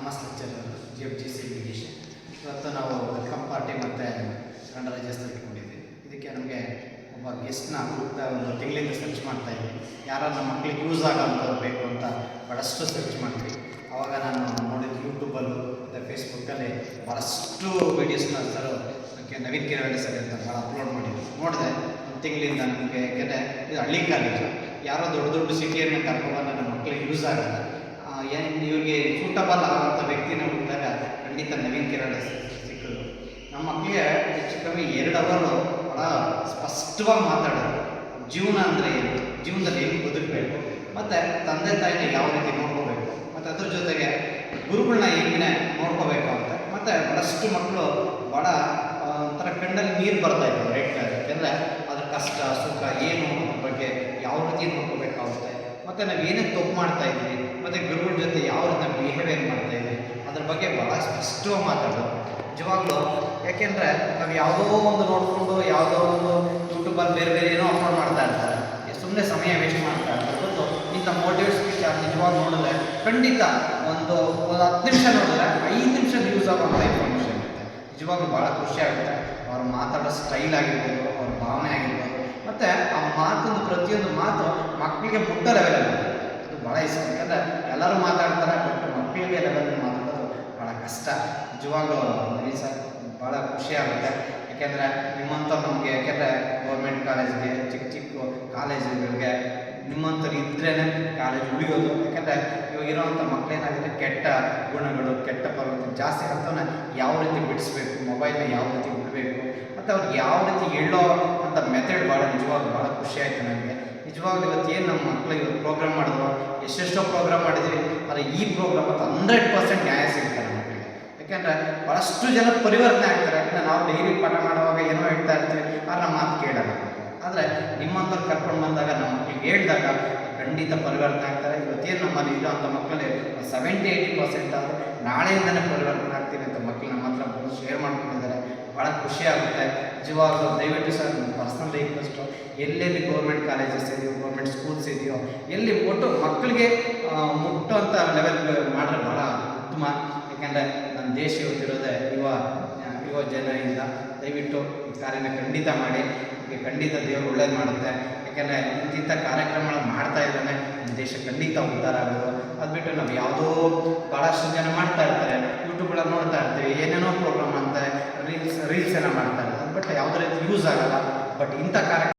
Commerce lecturer G F G C education ಇವತ್ತು ನಾವು welcome party ಮತ್ತು ಕನ್ನಡ ರಜಿಸ್ಟರ್ ಇಟ್ಕೊಂಡಿದ್ವಿ. ಇದಕ್ಕೆ ನಮಗೆ ಒಬ್ಬ ಗೆಸ್ಟ್ನ ಹುಡುಕ್ತಾ ಒಂದು ತಿಂಗಳಿಂದ ಸರ್ಚ್ ಮಾಡ್ತಾ ಇದ್ವಿ. ಯಾರು ನಮ್ಮ ಮಕ್ಳಿಗೆ ಯೂಸ್ ಆಗೋಂಥವ್ರು ಬೇಕು ಅಂತ ಭಾಳಷ್ಟು ಸರ್ಚ್ ಮಾಡ್ತೀವಿ ಆವಾಗ ನಾನು ನೋಡಿದ ಯೂಟ್ಯೂಬಲ್ಲು ಮತ್ತು ಫೇಸ್ಬುಕ್ಕಲ್ಲಿ ಭಾಳಷ್ಟು ವೀಡಿಯೋಸ್ನ ಸರ್ ಅದಕ್ಕೆ ನವೀನ್ ಕಿರಣ್ ಸರ್ ಅಂತ ಭಾಳ ಅಪ್ಲೋಡ್ ಮಾಡಿದ್ವಿ. ನೋಡಿದೆ, ಒಂದು ತಿಂಗಳಿಂದ ನಮಗೆ, ಯಾಕೆಂದರೆ ಇದು ಹಳ್ಳಿ ಕಾಲೇಜು ಯಾರೋ ದೊಡ್ಡ ದೊಡ್ಡ ಸಿಟಿಯನ್ನು ಕರ್ಕೊಂಡು ನಮ್ಮ ಮಕ್ಕಳಿಗೆ ಯೂಸ್ ಆಗಲ್ಲ. ಏನ್ ಇವ್ರಿಗೆ ಸೂಟಬಲ್ ಆಗುವಂಥ ವ್ಯಕ್ತಿನ ಹುಟ್ಟಿದಾಗ ಖಂಡಿತ ನವೀನ್ ಕಿರಣ್ ಸಿಕ್ಕಿದ್ರು ನಮ್ಮ ಮಕ್ಕಳಿಗೆ ಹೆಚ್ಚು ಕಮ್ಮಿ ಎರಡು ಅವರು ಭಾಳ ಸ್ಪಷ್ಟವಾಗಿ ಮಾತಾಡೋದು. ಜೀವನ ಅಂದರೆ ಏನು? ಜೀವನದಲ್ಲಿ ಏನು ಬದುಕಬೇಕು? ಮತ್ತು ತಂದೆ ತಾಯಿನ ಯಾವ ರೀತಿ ನೋಡ್ಕೋಬೇಕು? ಮತ್ತು ಅದ್ರ ಜೊತೆಗೆ ಗುರುಗಳನ್ನ ಹೆಂಗೆ ನೋಡ್ಕೋಬೇಕು ಅಂತ. ಮತ್ತು ಭಾಳಷ್ಟು ಮಕ್ಕಳು ಭಾಳ ಒಂಥರ ಕಣ್ಣಲ್ಲಿ ನೀರು ಬರ್ತಾ ಇತ್ತು ರೈಟ್ ಯಾಕೆಂದರೆ ಅದ್ರ ಕಷ್ಟ, ಸುಖ, ಏನು ಅದ್ರ ಬಗ್ಗೆ ಯಾವ ರೀತಿ ನೋಡ್ಕೋಬೇಕಾಗುತ್ತೆ ಮತ್ತು ನಾವು ಏನಕ್ಕೆ ತಪ್ಪು ಮಾಡ್ತಾ ಇದ್ದೀವಿ, ಮತ್ತು ಗುರುಗಳ ಜೊತೆ ಯಾವ ರೀತಿ ನಾವು ಬಿಹೇವಿಯರ್ ಮಾಡ್ತಾ ಇದ್ದೀವಿ, ಅದ್ರ ಬಗ್ಗೆ ಭಾಳ ಸ್ಪಷ್ಟವಾಗಿ ಮಾತಾಡೋದು. ನಿಜವಾಗ್ಲೂ, ಯಾಕೆಂದರೆ ನಾವು ಯಾವುದೋ ಒಂದು ನೋಡಿಕೊಂಡು, ಯಾವುದೋ ಒಂದು ಯೂಟ್ಯೂಬಲ್ಲಿ ಬೇರೆ ಬೇರೆ ಏನೋ ಅಪ್ಲೋಡ್ ಮಾಡ್ತಾ ಇರ್ತಾರೆ. ಸುಮ್ಮನೆ ಸಮಯ ವೇಸ್ಟ್ ಮಾಡ್ತಾ ಇರ್ತಾರೆ. ಗೊತ್ತು? ಇಂಥ ಮೋಟಿವೇಟ್ ಸ್ಪೀಚ್ ನಿಜವಾಗಿ ನೋಡಿದ್ರೆ ಖಂಡಿತ ಒಂದು ಒಂದು ಹತ್ತು ನಿಮಿಷ ನೋಡಿದ್ರೆ ಐದು ನಿಮಿಷ ಯೂಸ್ ಆಗುವಂಥ ಇನ್ಫಾರ್ಮೇಷನ್ ಇರುತ್ತೆ. ನಿಜವಾಗ್ಲೂ ಭಾಳ ಖುಷಿ ಆಗುತ್ತೆ. ಅವ್ರು ಮಾತಾಡೋ ಸ್ಟೈಲ್ ಆಗಿರ್ಬೋದು, ಅವ್ರ ಭಾವನೆ ಆಗಿರ್ಬೋದು. ಮತ್ತು ಆ ಮಾತೊಂದು ಪ್ರತಿಯೊಂದು ಮಾತು ಮಕ್ಕಳಿಗೆ ಮುಟ್ಟ ಲೆವೆಲಲ್ಲಿ ಅದು ಭಾಳ ಇಷ್ಟ. ಯಾಕಂದರೆ ಎಲ್ಲರೂ ಮಾತಾಡ್ತಾರೆ ಬಟ್ ಮಕ್ಕಳಿಗೆ ಲೆವೆಲ್ ಮಾತಾಡೋದು ಭಾಳ ಕಷ್ಟ. ನಿಜವಾಗ್ಲೂ ಸರ್ ಭಾಳ ಖುಷಿ ಆಗುತ್ತೆ. ಯಾಕೆಂದರೆ ನಿಮ್ಮಂಥವ್ರು ನಮಗೆ, ಯಾಕೆಂದರೆ ಗೌರ್ಮೆಂಟ್ ಕಾಲೇಜ್ಗೆ ಚಿಕ್ಕ ಚಿಕ್ಕ ಕಾಲೇಜುಗಳಿಗೆ ನಿಮ್ಮಂಥವ್ರು ಇದ್ರೇ ಕಾಲೇಜ್ ಉಳಿಯೋದು. ಯಾಕಂದರೆ ಇವಾಗ ಇರೋವಂಥ ಮಕ್ಕಳೇನಾಗಿದೆ ಕೆಟ್ಟ ಗುಣಗಳು, ಕೆಟ್ಟ ಪರ್ವತ ಜಾಸ್ತಿ ಅಂತವನ್ನ ಯಾವ ರೀತಿ ಬಿಡಿಸ್ಬೇಕು ಮೊಬೈಲ್ನ ಯಾವ ರೀತಿ ಬಿಡಬೇಕು, ಮತ್ತು ಅವ್ರಿಗೆ ಯಾವ ರೀತಿ ಹೇಳೋ ಅಂತ ಮೆಥಡ್ ಭಾಳ ನಿಜವಾಗ್ಲೂ ಭಾಳ ಖುಷಿ ಆಯಿತು ನನಗೆ. ನಿಜವಾಗ್ಲೂ ಇವತ್ತು ಏನು ನಮ್ಮ ಮಕ್ಕಳಿಗೆ ಇವತ್ತು ಪ್ರೋಗ್ರಾಮ್ ಮಾಡಿದ್ರು, ಎಷ್ಟೆಷ್ಟೋ ಪ್ರೋಗ್ರಾಮ್ ಮಾಡಿದ್ವಿ, ಆದರೆ ಈ ಪ್ರೋಗ್ರಾಮ್ ಅಂತ ಹಂಡ್ರೆಡ್ ಪರ್ಸೆಂಟ್ ನ್ಯಾಯ ಸಿಗ್ತಾರೆ ಯಾಕೆಂದರೆ ಭಾಳಷ್ಟು ಜನ ಪರಿವರ್ತನೆ ಆಗ್ತಾರೆ. ಯಾಕಂದರೆ ನಾವು ಡೈಲಿ ಪಾಠ ಮಾಡುವಾಗ ಏನೋ ಹೇಳ್ತಾ ಇರ್ತೀವಿ, ಆದ್ರೆ ನಮ್ಮ ಮಾತು ಕೇಳಲ್ಲ. ಆದರೆ ನಿಮ್ಮಂಥವ್ರು ಕರ್ಕೊಂಡು ಬಂದಾಗ ನಮ್ಮ ಹೇಳಿದಾಗ ಖಂಡಿತ ಪರಿವರ್ತನೆ ಆಗ್ತಾರೆ ಇವತ್ತೇನು ನಮ್ಮಲ್ಲಿ ಇರೋಂಥ ಮಕ್ಕಳೇ ಸೆವೆಂಟಿ ಏಯ್ಟಿ ಪರ್ಸೆಂಟ್ ಆದರೆ ನಾಳೆಯಿಂದಲೇ ಪರಿವರ್ತನೆ ಆಗ್ತೀನಿ ಅಂತ ಮಕ್ಕಳು ನಮ್ಮ ಹತ್ರ ಬಂದು ಶೇರ್ ಮಾಡ್ಕೊಂಡಿದ್ದಾರೆ. ಭಾಳ ಖುಷಿ ಆಗುತ್ತೆ. ನಿಜವಾಗ್ಲೂ ದಯವಿಟ್ಟು ಸರ್ ನನ್ನ ಪರ್ಸ್ನಲ್ ರಿಕ್ವೆಸ್ಟು ಎಲ್ಲೆಲ್ಲಿ ಗೌರ್ಮೆಂಟ್ ಕಾಲೇಜಸ್ ಇದೆಯೋ ಗೌರ್ಮೆಂಟ್ ಸ್ಕೂಲ್ಸ್ ಇದೆಯೋ, ಎಲ್ಲಿ ಒಟ್ಟು ಮಕ್ಕಳಿಗೆ ಮುಟ್ಟುವಂಥ ಲೆವೆಲ್ ಮಾಡಿದ್ರೆ ಭಾಳ ಉತ್ತಮ. ಯಾಕೆಂದರೆ ನನ್ನ ದೇಶ ಇವತ್ತಿರೋದೇ ಯುವ ಯುವ ಜನರಿಂದ ದಯವಿಟ್ಟು ಈ ಕಾರ್ಯನ ಖಂಡಿತ ಮಾಡಿ. ನಿಮಗೆ ಖಂಡಿತ ದೇವರು ಒಳ್ಳೇದು ಮಾಡುತ್ತೆ. ಯಾಕೆಂದರೆ ಇಂತಿಂಥ ಕಾರ್ಯಕ್ರಮಗಳು ಮಾಡ್ತಾ ಇದ್ದಾನೆ, ನಮ್ಮ ದೇಶ ಖಂಡಿತ ಉದ್ಧಾರ ಆಗೋದು. ಅದು ಬಿಟ್ಟು ನಾವು ಯಾವುದೋ ಭಾಳಷ್ಟು ಜನ ಮಾಡ್ತಾ ಇರ್ತಾರೆ ಯೂಟ್ಯೂಬ್ಗಳಲ್ಲಿ ನೋಡ್ತಾ ಇರ್ತೀವಿ, ಏನೇನೋ ಪ್ರೋಗ್ರಾಮ್ ಅಂತಾರೆ ರೀಲ್ಸ್ ರೀಲ್ಸ್ ಏನೋ ಇರ್ತಾರೆ. ಅದು ಬಟ್ ಯಾವುದೇ ರೀತಿ ಯೂಸ್ ಆಗಲ್ಲ. ಬಟ್ ಇಂಥ ಕಾರ್ಯಕ್ರಮ